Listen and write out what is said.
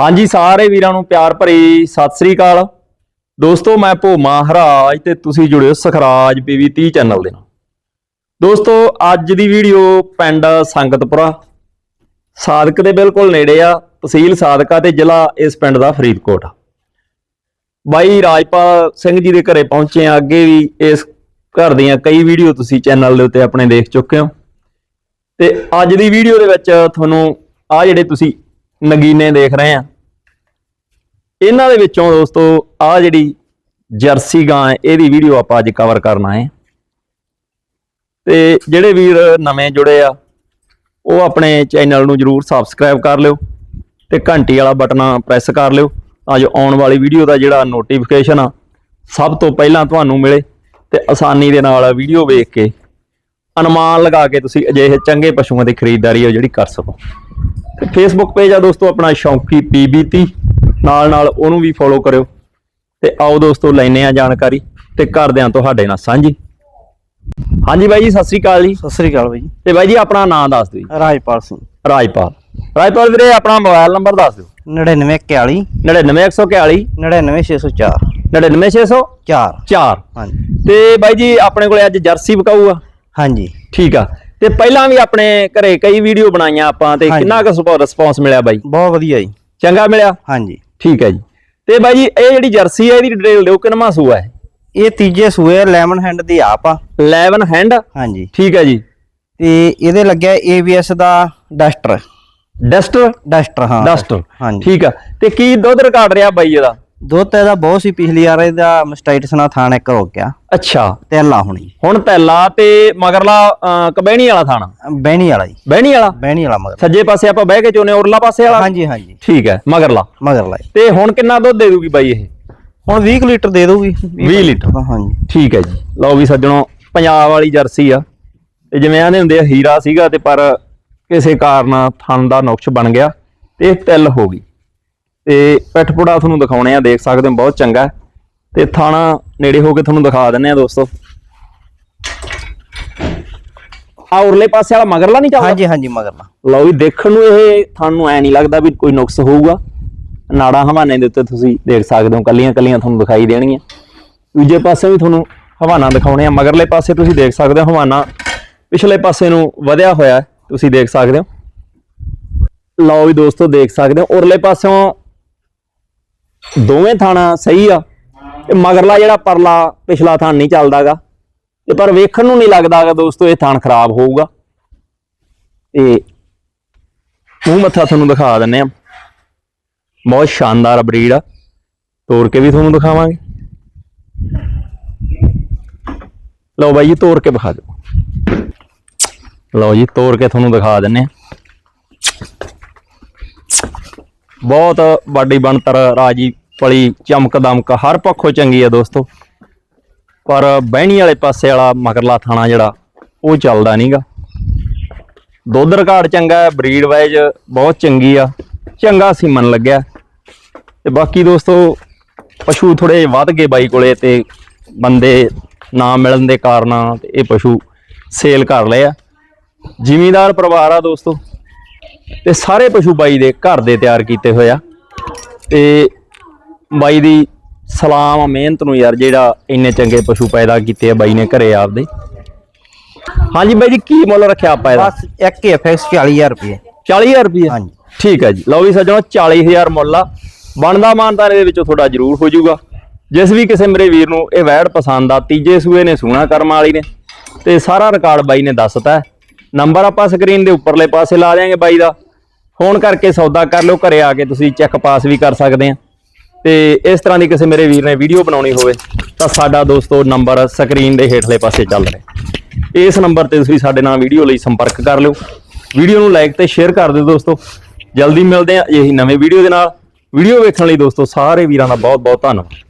ਹਾਂਜੀ, ਸਾਰੇ ਵੀਰਾਂ ਨੂੰ ਪਿਆਰ ਭਰੀ ਸਤਿ ਸ੍ਰੀ ਅਕਾਲ। ਦੋਸਤੋ, ਮੈਂ ਭੋ ਮਹਾਰਾਜ ਤੇ ਤੁਸੀਂ ਜੁੜਿਓ ਸਖਰਾਜ ਪੀਵੀ 30 ਚੈਨਲ ਦੇ ਨਾਲ। ਦੋਸਤੋ, ਅੱਜ ਦੀ ਵੀਡੀਓ ਪਿੰਡ ਸੰਗਤਪੁਰਾ। ਸਾਦਕ ਦੇ ਬਿਲਕੁਲ ਨੇੜੇ ਆ, ਤਹਿਸੀਲ ਸਾਦਕਾ ਤੇ ਜ਼ਿਲ੍ਹਾ ਇਸ ਪਿੰਡ ਦਾ ਫਰੀਦਕੋਟ ਆ। ਬਾਈ ਰਾਜਪਾਲ ਸਿੰਘ ਜੀ ਦੇ ਘਰੇ ਪਹੁੰਚੇ ਆ, ਅੱਗੇ ਵੀ ਇਸ ਘਰ ਦੀਆਂ ਕਈ ਵੀਡੀਓ ਤੁਸੀਂ ਚੈਨਲ ਦੇ ਉੱਤੇ ਆਪਣੇ ਦੇਖ ਚੁੱਕੇ ਹੋ। ਤੇ ਅੱਜ ਦੀ ਵੀਡੀਓ ਦੇ ਵਿੱਚ ਤੁਹਾਨੂੰ ਆ ਜਿਹੜੇ ਤੁਸੀਂ ਨਗੀਨੇ ਦੇਖ ਰਹੇ ਆ ਇਹਨਾਂ ਦੇ ਵਿੱਚੋਂ ਦੋਸਤੋ ਆ ਜਿਹੜੀ ਜਰਸੀ ਗਾਂ ਹੈ, ਇਹਦੀ ਵੀਡੀਓ ਆਪਾਂ ਅੱਜ ਕਵਰ ਕਰਨਾ ਹੈ। ਤੇ ਜਿਹੜੇ ਵੀਰ ਨਵੇਂ ਜੁੜੇ ਆ, ਉਹ ਆਪਣੇ ਚੈਨਲ ਨੂੰ ਜਰੂਰ ਸਬਸਕ੍ਰਾਈਬ ਕਰ ਲਿਓ ਤੇ ਘੰਟੀ ਵਾਲਾ ਬਟਨ ਪ੍ਰੈਸ ਕਰ ਲਿਓ। ਅੱਜ ਆਉਣ ਵਾਲੀ ਵੀਡੀਓ ਦਾ ਜਿਹੜਾ ਨੋਟੀਫਿਕੇਸ਼ਨ ਆ, ਸਭ ਤੋਂ ਪਹਿਲਾਂ ਤੁਹਾਨੂੰ ਮਿਲੇ ਤੇ ਆਸਾਨੀ ਦੇ ਨਾਲ ਵੀਡੀਓ ਵੇਖ ਕੇ ਅਨੁਮਾਨ ਲਗਾ ਕੇ ਤੁਸੀਂ ਅਜਿਹੇ ਚੰਗੇ ਪਸ਼ੂਆਂ ਦੀ ਖਰੀਦਦਾਰੀ ਹੈ ਜਿਹੜੀ ਕਰ ਸਕੋ। ਤੇ ਫੇਸਬੁੱਕ ਪੇਜ ਆ ਦੋਸਤੋ, ਆਪਣਾ ਸ਼ੌਂਕੀ ਪੀਬੀਤੀ ਨਾਲ ਨਾਲ ਉਹਨੂੰ ਵੀ ਫੋਲੋ ਕਰਿਓ। ਤੇ ਆਓ ਦੋਸਤੋ ਲੈਨੇ ਆ ਜਾਣਕਾਰੀ ਤੇ ਕਰਦੇ ਆ ਤੁਹਾਡੇ ਨਾਲ ਸਾਂਝੀ। ਹਾਂਜੀ ਬਾਈ ਜੀ ਸਤਿ ਸ੍ਰੀ ਅਕਾਲ ਜੀ। ਸਤਿ ਸ੍ਰੀ ਅਕਾਲ ਬਾਈ ਤੇ ਬਾਈ ਜੀ ਆਪਣਾ ਨਾਮ ਦੱਸ ਦਿਓ ਜੀ। ਰਾਜਪਾਲ ਸਿੰਘ। ਰਾਜਪਾਲ। ਰਾਜਪਾਲ ਵੀਰੇ ਆਪਣਾ ਮੋਬਾਈਲ ਨੰਬਰ ਦੱਸ ਦਿਓ। 9941 99141 99604 99604 4 ਹਾਂਜੀ। ਤੇ ਬਾਈ ਜੀ ਆਪਣੇ ਕੋਲੇ ਅੱਜ ਜਰਸੀ ਵਿਕਾਊ ਆ ਹਾਂਜੀ। ਠੀਕ ਆ। ਤੇ ਪਹਿਲਾਂ ਵੀ ਆਪਣੇ ਘਰੇ ਕਈ ਵੀਡੀਓ ਬਣਾਈਆਂ ਆਪਾਂ ਤੇ। ਕਿੰਨਾ ਕੁ ਰਿਸਪੌਂਸ ਮਿਲਿਆ ਬਾਈ? ਬਹੁਤ ਵਧੀਆ ਜੀ। ਚੰਗਾ ਮਿਲਿਆ? ਹਾਂਜੀ। ਠੀਕ ਹੈ ਜੀ। ਤੇ ਬਾਈ ਜੀ ਇਹ ਜਿਹੜੀ ਜਰਸੀ ਹੈ ਇਹਦੀ ਡਿਟੇਲ ਦਿਓ ਕਿੰਨਾ ਸੂਆ ਹੈ? ਇਹ ਤੀਜੇ ਸੂਏ ਲੈਮਨ ਹੈਂਡ ਦੀ ਆਪ ਆ। 11 ਹੈਂਡ ਹਾਂਜੀ। ਠੀਕ ਹੈ ਜੀ। ਤੇ ਇਹਦੇ ਲੱਗਿਆ ABS ਦਾ ਡਸਟਰ ਡਸਟਰ ਡਸਟਰ ਹਾਂ। ਡਸਟਰ ਹਾਂਜੀ। ਠੀਕ ਆ। ਤੇ ਕੀ ਦੁੱਧ ਰਿਕਾਰਡ ਰਿਹਾ ਬਾਈ ਇਹਦਾ? ਦੁੱਧ ਇਹਦਾ ਬਹੁਤ ਸੀ ਪਿਛਲੀ ਵਾਰ ਇਹਦਾ ਮਸਟਾਈਟਸ ਨਾਲ ਥਾਣ ਇੱਕ ਰੋਕ ਗਿਆ। ਅੱਛਾ। ਤੇਲਾ ਹੋਣੀ। ਹੁਣ ਪਹਿਲਾ ਤੇ ਮਗਰਲਾ ਅਹ, ਕਬਹਿਣੀ ਵਾਲਾ ਥਾਣਾ। ਬਹਿਣੀ ਵਾਲਾ ਜੀ। ਬਹਿਣੀ ਵਾਲਾ? ਬਹਿਣੀ ਵਾਲਾ ਮਗਰ ਸੱਜੇ ਪਾਸੇ ਆਪਾਂ ਬਹਿ ਕੇ ਚੋਨੇ ਉਰਲਾ ਪਾਸੇ ਵਾਲਾ? ਹਾਂਜੀ ਹਾਂਜੀ। ਠੀਕ ਹੈ ਮਗਰਲਾ। ਮਗਰ ਲਾਈ ਤੇ ਹੁਣ ਕਿੰਨਾ ਦੁੱਧ ਦੇ ਦੂਗੀ ਬਾਈ ਇਹ? ਹੁਣ 20 ਕੁ ਲੀਟਰ ਦੇ ਦਊਗੀ। 20 ਲੀਟਰ। ਹਾਂਜੀ ਠੀਕ ਹੈ ਜੀ। ਲਓ ਵੀ ਸੱਜਣੋ ਪੰਜਾਬ ਵਾਲੀ ਜਰਸੀ ਆ। ਤੇ ਜਿਵੇਂ ਆਂਦੇ ਹੁੰਦੇ ਆ ਹੀਰਾ ਸੀਗਾ ਤੇ ਪਰ ਕਿਸੇ ਕਾਰਨ ਥਣ ਦਾ ਨੁਕਸ ਬਣ ਗਿਆ ਤੇ ਇਹ ਤਿਲ ਹੋ ਗਈ। ਤੇ ਪਿੱਠਪੁੜਾ ਤੁਹਾਨੂੰ ਦਿਖਾਉਣੇ ਆ ਦੇਖ ਸਕਦੇ ਹੋ ਬਹੁਤ ਚੰਗਾ। ਤੇ ਥਾਣਾ ਨੇੜੇ ਹੋ ਕੇ ਤੁਹਾਨੂੰ ਦਿਖਾ ਦਿੰਨੇ ਆ ਦੋਸਤੋ। ਆ ਉਰਲੇ ਪਾਸੇ ਵਾਲਾ ਮਗਰਲਾ ਨਹੀਂ ਚੱਲਦਾ? ਹਾਂਜੀ ਹਾਂਜੀ ਮਗਰ ਲਾ ਲਓ ਵੀ ਦੇਖਣ ਨੂੰ ਇਹ ਤੁਹਾਨੂੰ ਐ ਨਹੀਂ ਲੱਗਦਾ ਵੀ ਕੋਈ ਨੁਕਸ ਹੋਊਗਾ। ਨਾੜਾ ਹਵਾਨੇ ਦੇ ਉੱਤੇ ਤੁਸੀਂ ਦੇਖ ਸਕਦੇ ਹੋ ਕੱਲੀਆਂ ਕੱਲੀਆਂ ਤੁਹਾਨੂੰ ਦਿਖਾਈ ਦੇਣਗੀਆਂ। ਦੂਜੇ ਪਾਸੇ ਵੀ ਤੁਹਾਨੂੰ ਹਵਾਨਾ ਦਿਖਾਉਣੇ ਆ। ਮਗਰਲੇ ਪਾਸੇ ਤੁਸੀਂ ਦੇਖ ਸਕਦੇ ਹੋ ਹਵਾਨਾ ਪਿਛਲੇ ਪਾਸੇ ਨੂੰ ਵਧਿਆ ਹੋਇਆ ਤੁਸੀਂ ਦੇਖ ਸਕਦੇ ਹੋ। ਲਓ ਵੀ ਦੋਸਤੋ ਦੇਖ ਸਕਦੇ ਹੋ ਉਰਲੇ ਪਾਸਿਓਂ ਦੋਵੇਂ ਥਾਣਾ ਸਹੀ ਆ। ਤੇ ਮਗਰਲਾ ਜਿਹੜਾ ਪਰਲਾ ਪਿਛਲਾ ਥਾਣ ਨਹੀਂ ਚੱਲਦਾਗਾ। ਤੇ ਪਰ ਵੇਖਣ ਨੂੰ ਨਹੀਂ ਲੱਗਦਾਗਾ ਦੋਸਤੋ, ਇਹ ਥਾਣ ਖਰਾਬ ਹੋਊਗਾ। ਤੇ ਮੂੰਹ ਮੱਥਾ ਤੁਹਾਨੂੰ ਦਿਖਾ ਦਿੰਨੇ ਆ। ਬਹੁਤ ਸ਼ਾਨਦਾਰ ਬਰੀਡ ਆ। ਤੋੜ ਕੇ ਵੀ ਤੁਹਾਨੂੰ ਦਿਖਾਵਾਂਗੇ। ਲਓ ਬਾਈ ਜੀ ਤੋੜ ਕੇ ਦਿਖਾ ਦਿਓ। ਲਓ ਜੀ ਤੋੜ ਕੇ ਤੁਹਾਨੂੰ ਦਿਖਾ ਦਿੰਨੇ ਆ। ਬਹੁਤ ਵੱਡੀ ਬਣਤਰ ਰਾਜੀ ਪਲੀ ਚਮਕ ਦਮਕ ਹਰ ਪੱਖੋਂ ਚੰਗੀ ਆ ਦੋਸਤੋ। ਪਰ ਬਹਿਣੀ ਵਾਲੇ ਪਾਸੇ ਵਾਲਾ ਮਗਰਲਾ ਥਾਣਾ ਜਿਹੜਾ, ਉਹ ਚੱਲਦਾ ਨਹੀਂਗਾ ਦੁੱਧ ਰਿਕਾਰਡ ਚੰਗਾ, ਬਰੀਡ ਵਾਈਜ਼ ਬਹੁਤ ਚੰਗੀ ਆ, ਚੰਗਾ ਸੀਮਨ ਲੱਗਿਆ। ਤੇ ਬਾਕੀ ਦੋਸਤੋ, ਪਸ਼ੂ ਥੋੜੇ ਵੱਧ ਗਏ ਬਾਈ ਕੋਲੇ ਤੇ ਬੰਦੇ ਨਾ ਮਿਲਣ ਦੇ ਕਾਰਨ ਇਹ ਪਸ਼ੂ ਸੇਲ ਕਰ ਲਏ ਆ। ਜ਼ਿਮੀਂਦਾਰ ਪਰਿਵਾਰ ਆ ਦੋਸਤੋ। ਤੇ ਸਾਰੇ ਪਸ਼ੂ ਬਾਈ ਦੇ ਘਰ ਦੇ ਤਿਆਰ ਕੀਤੇ ਹੋਏ ਆ। ਤੇ ਬਾਈ ਦੀ ਸਲਾਮ ਮਿਹਨਤ ਨੂੰ ਯਾਰ ਜਿਹੜਾ ਇੰਨੇ ਚੰਗੇ ਪਸ਼ੂ ਪੈਦਾ ਕੀਤੇ ਆ ਬਾਈ ਨੇ ਘਰੇ ਆਪਦੇ। ਹਾਂਜੀ ਬਾਈ ਜੀ ਕੀ ਮੁੱਲ ਰੱਖਿਆ ਆਪਾਂ ਇਹਦਾ? ਬਸ ਇੱਕ ਐਫਐਕਸ 40000 ਰੁਪਏ 40000 ਰੁਪਏ ਹਾਂਜੀ। ਠੀਕ ਹੈ ਜੀ। ਲਓ ਵੀ ਸੱਜਣੋ 40000 ਮੁੱਲ ਆ। ਬਣਦਾ ਮਾਨਦਾਰ ਇਹਦੇ ਵਿੱਚੋਂ ਤੁਹਾਡਾ ਜ਼ਰੂਰ ਹੋ ਜਾਊਗਾ। ਜਿਸ ਵੀ ਕਿਸੇ ਮੇਰੇ ਵੀਰ ਨੂੰ ਇਹ ਵੈੜ ਪਸੰਦ ਆ ਤੀਜੇ ਸੂਏ ਨੇ ਸੂਣਾ ਕਰਮ ਵਾਲੀ ਨੇ। ਤੇ ਸਾਰਾ ਰਿਕਾਰਡ ਬਾਈ ਨੇ ਦੱਸਤਾ। ਨੰਬਰ ਆਪਾਂ ਸਕਰੀਨ ਦੇ ਉੱਪਰਲੇ ਪਾਸੇ ਲਾ ਦਿਆਂਗੇ ਬਾਈ ਦਾ। ਫੋਨ ਕਰਕੇ ਸੌਦਾ ਕਰ ਲਿਓ, ਘਰੇ ਆ ਕੇ ਤੁਸੀਂ ਚੈੱਕ ਪਾਸ ਵੀ ਕਰ ਸਕਦੇ ਆ। ਤੇ ਇਸ ਤਰ੍ਹਾਂ ਦੀ ਕਿਸੇ ਮੇਰੇ ਵੀਰ ਨੇ ਵੀਡੀਓ ਬਣਾਉਣੀ ਹੋਵੇ, ਤਾਂ ਸਾਡਾ ਦੋਸਤੋ ਨੰਬਰ ਸਕਰੀਨ ਦੇ ਹੇਠਲੇ ਪਾਸੇ ਚੱਲ ਰਿਹਾ ਇਸ ਨੰਬਰ ਤੇ ਤੁਸੀਂ ਸਾਡੇ ਨਾਲ ਵੀਡੀਓ ਲਈ ਸੰਪਰਕ ਕਰ ਲਿਓ। ਵੀਡੀਓ ਨੂੰ ਲਾਈਕ ਤੇ ਸ਼ੇਅਰ ਕਰ ਦਿਓ ਦੋਸਤੋ। ਜਲਦੀ ਮਿਲਦੇ ਆ ਇਹੀ ਨਵੇਂ ਵੀਡੀਓ ਦੇ ਨਾਲ। ਵੀਡੀਓ ਵੇਖਣ ਲਈ ਦੋਸਤੋ, ਸਾਰੇ ਵੀਰਾਂ ਦਾ ਬਹੁਤ ਬਹੁਤ ਧੰਨਵਾਦ।